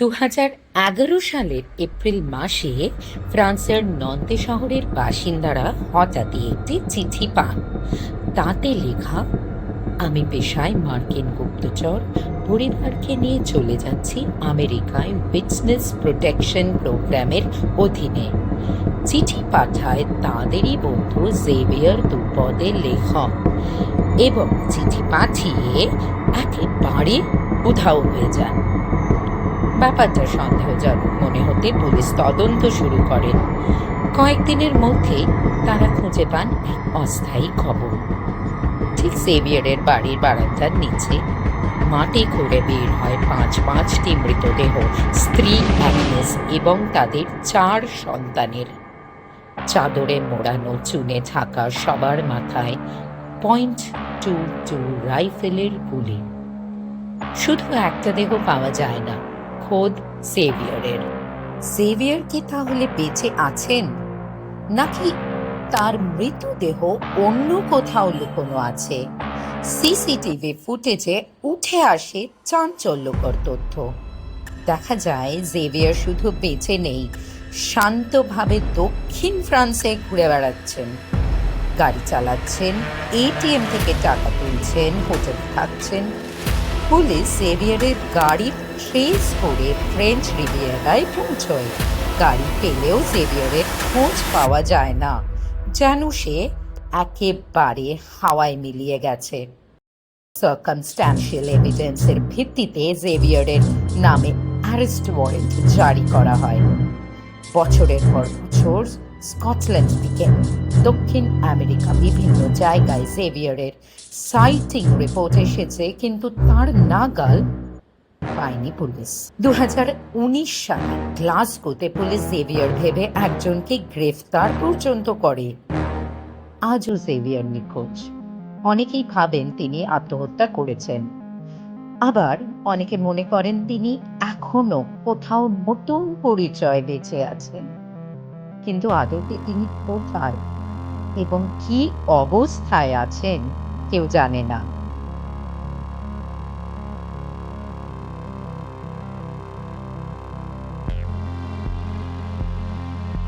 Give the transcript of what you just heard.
দু সালের এপ্রিল মাসে ফ্রান্সের নন্তে শহরের বাসিন্দারা হঠাৎই একটি চিঠি পান। তাতে লেখা, আমি পেশায় মার্কিন গুপ্তচর, পরিবারকে নিয়ে চলে যাচ্ছি আমেরিকায় উইটনেস প্রোটেকশন প্রোগ্রামের অধীনে। চিঠি পাঠায় তাদেরই বন্ধু জেভিয়ার দুপদে লেখক এবং চিঠি পাঠিয়ে একেবারে উধাও হয়ে যান। ব্যাপারটা সন্দেহজনক মনে হতে পুলিশ তদন্ত শুরু করেন কয়েকদিনের মধ্যেই তারা খুঁজে পান এক অস্থায়ী খবর। ঠিক সেভিয়ারের বাড়ির বারান্দার নিচে মাটি খুঁড়ে বের হয় পাঁচ পাঁচটি মৃতদেহ, স্ত্রী অ্যাগনেস এবং তাদের চার সন্তানের। চাদরে মোড়ানো চুনে ঢাকা সবার মাথায় পয়েন্ট টু টু রাইফেলের গুলি। শুধু একটা দেহ পাওয়া যায় না খোদ সেভিয়ারের। সেভিয়ার কি তাহলে বেঁচে আছেন? নাকি তার মৃতদেহ অন্য কোথাও লুকোনো আছে? সিসিটিভি ফুটেজে উঠে আসে চাঞ্চল্যকর তথ্য। দেখা যায় জেভিয়ার শুধু বেঁচে নেই, শান্তভাবে দক্ষিণ ফ্রান্সে ঘুরে বেড়াচ্ছেন। গাড়ি চালাচ্ছেন, এটিএম থেকে টাকা তুলছেন, হোটেলে থাকছেন পুলিশ সেভিয়ারের গাড়ি ট্রেস করে ফ্রেঞ্চ রিভিয়েরায় পৌঁছয়। গাড়ি পেলেও সেভিয়ারের খোঁজ পাওয়া যায় না। যেন সে একেবারে হাওয়ায় মিলিয়ে গেছে। সার্কামস্ট্যান্সিয়াল এভিডেন্সের ভিত্তিতে জেভিয়ারের নামে অ্যারেস্ট ওয়ারেন্ট জারি করা হয়। বছরের পর বছর স্কটল্যান্ড থেকে দক্ষিণ আমেরিকা বিভিন্ন জায়গায় জেভিয়ারের সাইটিং রিপোর্ট এসেছে, কিন্তু তার নাগাল পায়নি পুলিশ। দুহাজার উনিশ সালে গ্লাসগোতে পুলিশ জেভিয়ার ভেবে একজনকে গ্রেফতার পর্যন্ত করে। আজও জেভিয়ার নিখোঁজ। অনেকেই ভাবেন তিনি আত্মহত্যা করেছেন। আবার অনেকে মনে করেন তিনি এখনও কোথাও নতুন পরিচয় বেঁচে আছেন। কিন্তু আদতে তিনি কোথায়? এবং কি অবস্থায় আছেন? কেউ জানে না।